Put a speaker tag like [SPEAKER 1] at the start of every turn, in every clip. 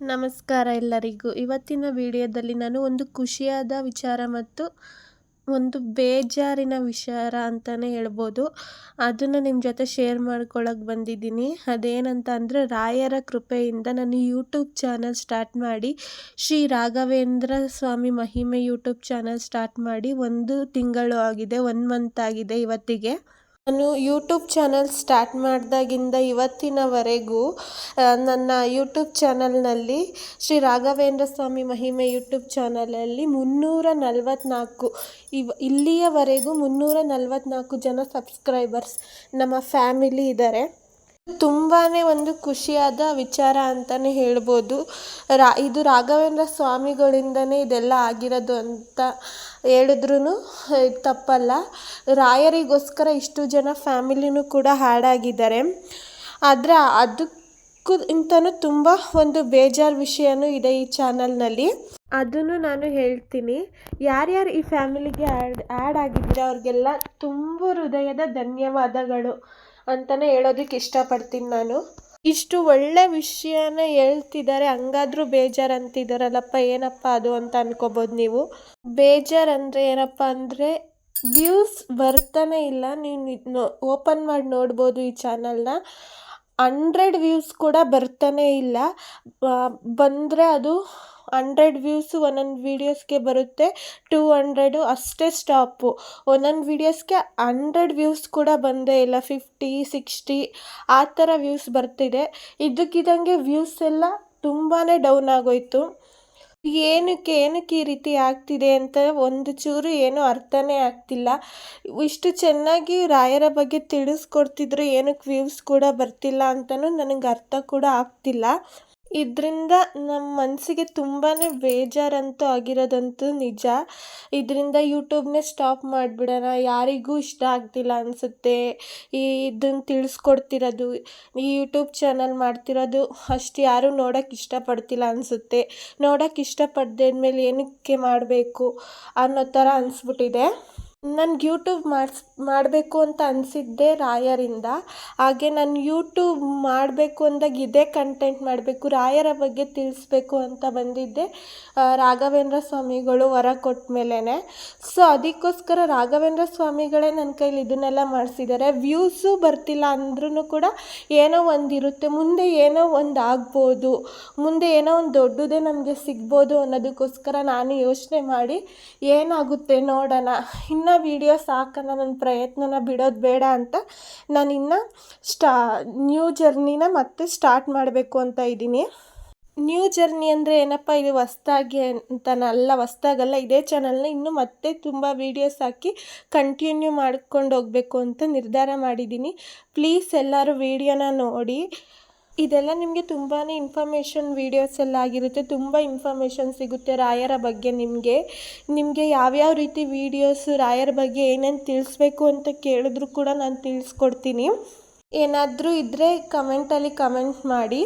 [SPEAKER 1] ನಮಸ್ಕಾರ ಎಲ್ಲರಿಗೂ. ಇವತ್ತಿನ ವಿಡಿಯೋದಲ್ಲಿ ನಾನು ಒಂದು ಖುಷಿಯಾದ ವಿಚಾರ ಮತ್ತು ಒಂದು ಬೇಜಾರಿನ ವಿಚಾರ ಅಂತಲೇ ಹೇಳ್ಬೋದು. ಅದನ್ನು ನಿಮ್ಮ ಜೊತೆ ಶೇರ್ ಮಾಡ್ಕೊಳ್ಳೋಕೆ ಬಂದಿದ್ದೀನಿ. ಅದೇನಂತ ಅಂದರೆ ರಾಯರ ಕೃಪೆಯಿಂದ ನಾನು ಯೂಟ್ಯೂಬ್ ಚಾನಲ್ ಸ್ಟಾರ್ಟ್ ಮಾಡಿ ಶ್ರೀ ರಾಘವೇಂದ್ರ ಸ್ವಾಮಿ ಮಹಿಮೆ ಯೂಟ್ಯೂಬ್ ಚಾನಲ್ ಸ್ಟಾರ್ಟ್ ಮಾಡಿ ಒಂದು ತಿಂಗಳು ಆಗಿದೆ ಒನ್ ಮಂತ್ ಆಗಿದೆ ಇವತ್ತಿಗೆ. ನಾನು ಯೂಟ್ಯೂಬ್ ಚಾನಲ್ ಸ್ಟಾರ್ಟ್ ಮಾಡಿದಾಗಿಂದ ಇವತ್ತಿನವರೆಗೂ ನನ್ನ ಯೂಟ್ಯೂಬ್ ಚಾನಲ್ನಲ್ಲಿ ಶ್ರೀ ರಾಘವೇಂದ್ರ ಸ್ವಾಮಿ ಮಹಿಮೆ ಯೂಟ್ಯೂಬ್ ಚಾನಲಲ್ಲಿ ಮುನ್ನೂರ ನಲವತ್ತ್ನಾಲ್ಕು ಇವ್, ಇಲ್ಲಿಯವರೆಗೂ ಮುನ್ನೂರ ನಲವತ್ತ್ನಾಲ್ಕು ಜನ ಸಬ್ಸ್ಕ್ರೈಬರ್ಸ್ ನಮ್ಮ ಫ್ಯಾಮಿಲಿ ಇದ್ದಾರೆ. ತುಂಬಾ ಒಂದು ಖುಷಿಯಾದ ವಿಚಾರ ಅಂತಲೇ ಹೇಳ್ಬೋದು. ರಾ, ಇದು ರಾಘವೇಂದ್ರ ಸ್ವಾಮಿಗಳಿಂದನೇ ಇದೆಲ್ಲ ಆಗಿರೋದು ಅಂತ ಹೇಳಿದ್ರೂ ತಪ್ಪಲ್ಲ. ರಾಯರಿಗೋಸ್ಕರ ಇಷ್ಟು ಜನ ಫ್ಯಾಮಿಲಿನೂ ಕೂಡ ಹಾಡಾಗಿದ್ದಾರೆ. ಆದರೆ ಅದಕ್ಕೂ ಇಂತನೂ ತುಂಬ ಒಂದು ಬೇಜಾರು ವಿಷಯನೂ ಇದೆ ಈ ಚಾನಲ್ನಲ್ಲಿ. ಅದನ್ನು ನಾನು ಹೇಳ್ತೀನಿ. ಯಾರ್ಯಾರು ಈ ಫ್ಯಾಮಿಲಿಗೆ ಆ್ಯಡ್ ಆ್ಯಡ್ ಆಗಿದ್ದೀರ ಅವ್ರಿಗೆಲ್ಲ ತುಂಬ ಹೃದಯದ ಧನ್ಯವಾದಗಳು. ಅಂತಲೇ ಹೇಳೋದಕ್ಕೆ ಇಷ್ಟಪಡ್ತೀನಿ ನಾನು. ಇಷ್ಟು ಒಳ್ಳೆ ವಿಷಯನ ಹೇಳ್ತಿದ್ದಾರೆ ಹಂಗಾದ್ರೂ ಬೇಜಾರು ಅಂತಿದ್ದಾರಲ್ಲಪ್ಪ ಏನಪ್ಪ ಅದು ಅಂತ ಅನ್ಕೋಬೋದು ನೀವು. ಬೇಜಾರು ಅಂದರೆ ಏನಪ್ಪ ಅಂದರೆ ವ್ಯೂಸ್ ಬರ್ತಾನೆ ಇಲ್ಲ. ನೀವು ಓಪನ್ ಮಾಡಿ ನೋಡ್ಬೋದು ಈ ಚಾನಲ್ನ ಹಂಡ್ರೆಡ್ ವ್ಯೂಸ್ ಕೂಡ ಬರ್ತಾನೆ ಇಲ್ಲ. ಬಂದರೆ ಅದು ಹಂಡ್ರೆಡ್ ವ್ಯೂಸು ಒಂದೊಂದು ವೀಡಿಯೋಸ್ಗೆ ಬರುತ್ತೆ, ಟೂ ಹಂಡ್ರೆಡು ಅಷ್ಟೇ ಸ್ಟಾಪು. ಒಂದೊಂದು ವೀಡಿಯೋಸ್ಗೆ ಹಂಡ್ರೆಡ್ ವ್ಯೂಸ್ ಕೂಡ ಬಂದೇ ಇಲ್ಲ, ಫಿಫ್ಟಿ, ಸಿಕ್ಸ್ಟಿ, ಆ ಥರ ವ್ಯೂಸ್ ಬರ್ತಿದೆ. ಇದ್ದಕ್ಕಿದ್ದಂಗೆ ವ್ಯೂಸ್ ಎಲ್ಲ ತುಂಬಾ ಡೌನ್ ಆಗೋಯಿತು. ಏನಕ್ಕೆ ಏನಕ್ಕೆ ಈ ರೀತಿ ಆಗ್ತಿದೆ ಅಂತ ಒಂದು ಚೂರು ಏನೂ ಅರ್ಥನೇ ಆಗ್ತಿಲ್ಲ. ಇಷ್ಟು ಚೆನ್ನಾಗಿ ರಾಯರ ಬಗ್ಗೆ ತಿಳಿಸ್ಕೊಡ್ತಿದ್ರು, ಏನಕ್ಕೆ ವ್ಯೂಸ್ ಕೂಡ ಬರ್ತಿಲ್ಲ ಅಂತಲೂ ನನಗೆ ಅರ್ಥ ಕೂಡ ಆಗ್ತಿಲ್ಲ. ಇದರಿಂದ ನಮ್ಮ ಮನಸ್ಸಿಗೆ ತುಂಬಾ ಬೇಜಾರಂತೂ ಆಗಿರೋದಂತೂ ನಿಜ. ಇದರಿಂದ ಯೂಟ್ಯೂಬ್ನೇ ಸ್ಟಾಪ್ ಮಾಡಿಬಿಡೋಣ. ಯಾರಿಗೂ ಇಷ್ಟ ಆಗ್ತಿಲ್ಲ ಅನಿಸುತ್ತೆ. ಈ ಇದನ್ನು ತಿಳಿಸ್ಕೊಡ್ತಿರೋದು, ಈ ಯೂಟ್ಯೂಬ್ ಚಾನಲ್ ಮಾಡ್ತಿರೋದು ಅಷ್ಟು ಯಾರೂ ನೋಡೋಕ್ಕೆ ಇಷ್ಟಪಡ್ತಿಲ್ಲ ಅನಿಸುತ್ತೆ. ನೋಡೋಕ್ಕೆ ಇಷ್ಟಪಡದೆ ಏನಕ್ಕೆ ಮಾಡಬೇಕು ಅನ್ನೋ ಥರ ಅನಿಸ್ಬಿಟ್ಟಿದೆ. ನನ್ಗೆ ಯೂಟ್ಯೂಬ್ ಮಾಡ್ಸ್, ಮಾಡಬೇಕು ಅಂತ ಅನಿಸಿದ್ದೆ ರಾಯರಿಂದ. ಹಾಗೆ ನಾನು ಯೂಟ್ಯೂಬ್ ಮಾಡಬೇಕು ಅಂದಾಗ ಇದೇ ಕಂಟೆಂಟ್ ಮಾಡಬೇಕು, ರಾಯರ ಬಗ್ಗೆ ತಿಳಿಸ್ಬೇಕು ಅಂತ ಬಂದಿದ್ದೆ. ರಾಘವೇಂದ್ರ ಸ್ವಾಮಿಗಳು ವರ ಕೊಟ್ಟ ಮೇಲೇ ಸೊ ಅದಕ್ಕೋಸ್ಕರ ರಾಘವೇಂದ್ರ ಸ್ವಾಮಿಗಳೇ ನನ್ನ ಕೈಲಿ ಇದನ್ನೆಲ್ಲ ಮಾಡಿಸಿದ್ದಾರೆ. ವ್ಯೂಸು ಬರ್ತಿಲ್ಲ ಅಂದ್ರೂ ಕೂಡ ಏನೋ ಒಂದು ಇರುತ್ತೆ ಮುಂದೆ ಏನೋ ಒಂದು ಆಗ್ಬೋದು, ಮುಂದೆ ಏನೋ ಒಂದು ದೊಡ್ಡದೇ ನಮಗೆ ಸಿಗ್ಬೋದು ಅನ್ನೋದಕ್ಕೋಸ್ಕರ ನಾನು ಯೋಚನೆ ಮಾಡಿ ಏನಾಗುತ್ತೆ ನೋಡೋಣ. ಇನ್ನು ಇನ್ನು ಸಾಕನ್ನ ನನ್ನ ಪ್ರಯತ್ನನ ಬಿಡೋದು ಬೇಡ ಅಂತ ನಾನು ಇನ್ನು ಸ್ಟಾ ನ್ಯೂ ಜರ್ನಿನ ಮತ್ತೆ ಸ್ಟಾರ್ಟ್ ಮಾಡಬೇಕು ಅಂತ ಇದ್ದೀನಿ. ನ್ಯೂ ಜರ್ನಿ ಅಂದರೆ ಏನಪ್ಪ, ಇದು ಹೊಸ್ದಾಗಿ ಅಂತನಲ್ಲ ಹೊಸ್ದಾಗಲ್ಲ, ಇದೇ ಚಾನಲ್ನ ಇನ್ನೂ ಮತ್ತೆ ತುಂಬ ವೀಡಿಯೋಸ್ ಹಾಕಿ ಕಂಟಿನ್ಯೂ ಮಾಡ್ಕೊಂಡು ಹೋಗಬೇಕು ಅಂತ ನಿರ್ಧಾರ ಮಾಡಿದ್ದೀನಿ. ಪ್ಲೀಸ್ ಎಲ್ಲರೂ ವೀಡಿಯೋನ ನೋಡಿ. ಇದೆಲ್ಲ ನಿಮಗೆ ತುಂಬಾ ಇನ್ಫಾರ್ಮೇಷನ್ ವೀಡಿಯೋಸ್ ಎಲ್ಲ ಆಗಿರುತ್ತೆ. ತುಂಬ ಇನ್ಫಾರ್ಮೇಷನ್ ಸಿಗುತ್ತೆ ರಾಯರ ಬಗ್ಗೆ ನಿಮಗೆ. ನಿಮಗೆ ಯಾವ್ಯಾವ ರೀತಿ ವೀಡಿಯೋಸು ರಾಯರ ಬಗ್ಗೆ ಏನೇನು ತಿಳಿಸ್ಬೇಕು ಅಂತ ಕೇಳಿದ್ರು ಕೂಡ ನಾನು ತಿಳಿಸ್ಕೊಡ್ತೀನಿ. ಏನಾದರೂ ಇದ್ದರೆ ಕಮೆಂಟಲ್ಲಿ ಕಮೆಂಟ್ ಮಾಡಿ.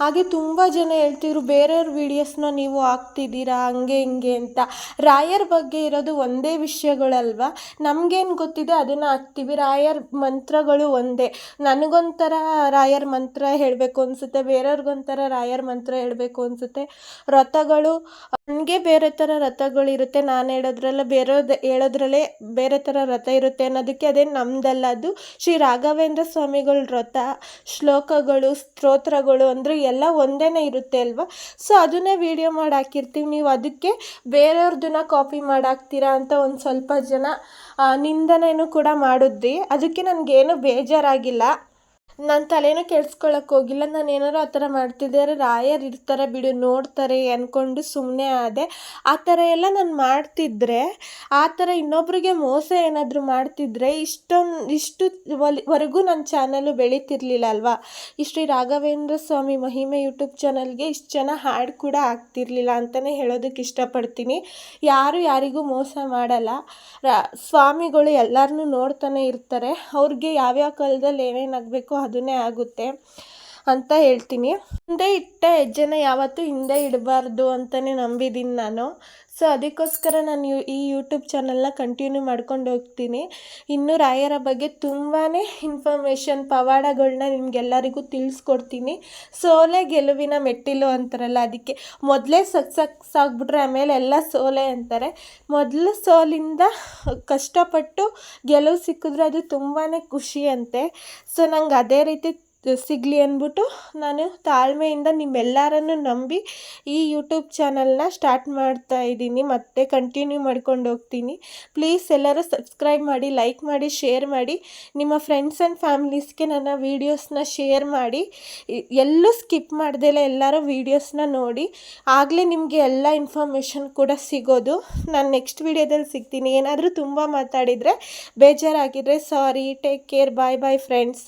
[SPEAKER 1] ಹಾಗೆ ತುಂಬ ಜನ ಹೇಳ್ತಿದ್ರು, ಬೇರೆಯವ್ರ ವೀಡಿಯೋಸ್ನ ನೀವು ಹಾಕ್ತಿದ್ದೀರಾ? ಹಂಗೆ, ಹಿಂಗೆ ಅಂತ. ರಾಯರ್ ಬಗ್ಗೆ ಇರೋದು ಒಂದೇ ವಿಷಯಗಳಲ್ವ? ನಮಗೇನು ಗೊತ್ತಿದೆ, ಅದನ್ನು ಹಾಕ್ತೀವಿ. ರಾಯರ್ ಮಂತ್ರಗಳು ಒಂದೇ. ನನಗೊಂಥರ ರಾಯರ್ ಮಂತ್ರ ಹೇಳಬೇಕು ಅನಿಸುತ್ತೆ. ಬೇರೆಯವ್ರಿಗೊಂಥರ ರಾಯರ್ ಮಂತ್ರ ಹೇಳಬೇಕು ಅನಿಸುತ್ತೆ. ರಥಗಳು ನನಗೆ ಬೇರೆ ಥರ ರಥಗಳಿರುತ್ತೆ ನಾನು ಹೇಳೋದ್ರಲ್ಲ ಬೇರೆಯವ್ರದ್ದು ಹೇಳೋದ್ರಲ್ಲೇ ಬೇರೆ ಥರ ರಥ ಇರುತ್ತೆ ಅನ್ನೋದಕ್ಕೆ ಅದೇ ನಮ್ಮದಲ್ಲ ಅದು ಶ್ರೀ ರಾಘವೇಂದ್ರ ಸ್ವಾಮಿ ಶ್ಲೋಕಗಳ ವ್ರತ ಶ್ಲೋಕಗಳು, ಸ್ತೋತ್ರಗಳು ಅಂದರೆ ಎಲ್ಲ ಒಂದೇ ಇರುತ್ತೆ ಅಲ್ವಾ? ಸೊ ಅದನ್ನೇ ವೀಡಿಯೋ ಮಾಡಿ ಹಾಕಿರ್ತೀವಿ. ನೀವು ಅದಕ್ಕೆ ಬೇರೆಯವ್ರದನ್ನ ಕಾಪಿ ಮಾಡಿ ಹಾಕ್ತೀರಾ ಅಂತ ಒಂದು ಸ್ವಲ್ಪ ಜನ ನಿಂದನೆಯೂ ಕೂಡ ಮಾಡಿದ್ವಿ ಅದಕ್ಕೆ ನನಗೇನು ಬೇಜಾರಾಗಿಲ್ಲ. ನನ್ನ ತಲೆನೂ ಕೆಡ್ಸ್ಕೊಳಕ್ಕೆ ಹೋಗಿಲ್ಲ. ನಾನು ಏನಾರು ಆ ಥರ ಮಾಡ್ತಿದ್ದಾರೆ ರಾಯರ್ ಇರ್ತಾರೆ ಬಿಡು, ನೋಡ್ತಾರೆ ಅಂದ್ಕೊಂಡು ಸುಮ್ಮನೆ ಆದೆ. ಆ ಥರ ಎಲ್ಲ ನಾನು ಮಾಡ್ತಿದ್ದರೆ ಆ ಥರ ಇನ್ನೊಬ್ರಿಗೆ ಮೋಸ ಏನಾದರೂ ಮಾಡ್ತಿದ್ರೆ ಇಷ್ಟೊಂದು ಇಷ್ಟು ವರೆಗೂ ನನ್ನ ಚಾನಲು ಬೆಳೀತಿರ್ಲಿಲ್ಲ ಅಲ್ವಾ? ಈ ಶ್ರೀ ರಾಘವೇಂದ್ರ ಸ್ವಾಮಿ ಮಹಿಮೆ ಯೂಟ್ಯೂಬ್ ಚಾನಲ್ಗೆ ಇಷ್ಟು ಜನ ಹಾಡು ಕೂಡ ಆಗ್ತಿರ್ಲಿಲ್ಲ ಅಂತಲೇ ಹೇಳೋದಕ್ಕೆ ಇಷ್ಟಪಡ್ತೀನಿ. ಯಾರು ಯಾರಿಗೂ ಮೋಸ ಮಾಡಲ್ಲ. ಸ್ವಾಮಿಗಳು ಎಲ್ಲರನ್ನೂ ನೋಡ್ತಾನೆ ಇರ್ತಾರೆ. ಅವ್ರಿಗೆ ಯಾವ್ಯಾವ ಕಾಲದಲ್ಲಿ ಏನೇನು ಆಗಬೇಕು ಅದನ್ನೇ ಆಗುತ್ತೆ. ಅಂತ ಹೇಳ್ತೀನಿ. ಮುಂದೆ ಇಟ್ಟ ಹೆಜ್ಜೆನ ಯಾವತ್ತೂ ಹಿಂದೆ ಇಡಬಾರ್ದು ಅಂತಲೇ ನಂಬಿದ್ದೀನಿ ನಾನು. ಸೊ ಅದಕ್ಕೋಸ್ಕರ ನಾನು ಈ ಯೂಟ್ಯೂಬ್ ಚಾನಲ್ನ ಕಂಟಿನ್ಯೂ ಮಾಡ್ಕೊಂಡು ಹೋಗ್ತೀನಿ. ಇನ್ನೂ ರಾಯರ ಬಗ್ಗೆ ತುಂಬಾ ಇನ್ಫಾರ್ಮೇಷನ್ ಪವಾಡಗಳನ್ನ ನಿಮಗೆಲ್ಲರಿಗೂ ತಿಳಿಸ್ಕೊಡ್ತೀನಿ. ಸೋಲೆ ಗೆಲುವಿನ ಮೆಟ್ಟಿಲು ಅಂತಾರಲ್ಲ ಅದಕ್ಕೆ. ಮೊದಲೇ ಸಕ್ಸಸ್ ಆಗಿಬಿಟ್ರೆ ಆಮೇಲೆ ಎಲ್ಲ ಸೋಲೆ ಅಂತಾರೆ. ಮೊದಲು ಸೋಲಿಂದ ಕಷ್ಟಪಟ್ಟು ಗೆಲುವು ಸಿಕ್ಕಿದ್ರೆ ಅದು ತುಂಬಾ ಖುಷಿ ಅಂತೆ ಸೊ ನಂಗೆ ಅದೇ ರೀತಿ ಸಿಗಲಿ ಅಂದ್ಬಿಟ್ಟು ನಾನು ತಾಳ್ಮೆಯಿಂದ ನಿಮ್ಮೆಲ್ಲರನ್ನು ನಂಬಿ ಈ ಯೂಟ್ಯೂಬ್ ಚಾನಲ್ನ ಸ್ಟಾರ್ಟ್ ಮಾಡ್ತಾ ಇದ್ದೀನಿ. ಮತ್ತೆ ಕಂಟಿನ್ಯೂ ಮಾಡ್ಕೊಂಡು ಹೋಗ್ತೀನಿ. ಪ್ಲೀಸ್ ಎಲ್ಲರೂ ಸಬ್ಸ್ಕ್ರೈಬ್ ಮಾಡಿ, ಲೈಕ್ ಮಾಡಿ, ಶೇರ್ ಮಾಡಿ. ನಿಮ್ಮ ಫ್ರೆಂಡ್ಸ್ ಆ್ಯಂಡ್ ಫ್ಯಾಮಿಲೀಸ್ಗೆ ನನ್ನ ವೀಡಿಯೋಸ್ನ ಶೇರ್ ಮಾಡಿ. ಎಲ್ಲೂ ಸ್ಕಿಪ್ ಮಾಡ್ದೇ ಎಲ್ಲರೂ ವೀಡಿಯೋಸ್ನ ನೋಡಿ. ಆಗಲೇ ನಿಮಗೆ ಎಲ್ಲ ಇನ್ಫಾರ್ಮೇಷನ್ ಕೂಡ ಸಿಗೋದು. ನಾನು ನೆಕ್ಸ್ಟ್ ವೀಡಿಯೋದಲ್ಲಿ ಸಿಗ್ತೀನಿ. ಏನಾದರೂ ತುಂಬ ಮಾತಾಡಿದರೆ ಬೇಜಾರಾಗಿದ್ದರೆ sorry, take care, bye bye, friends.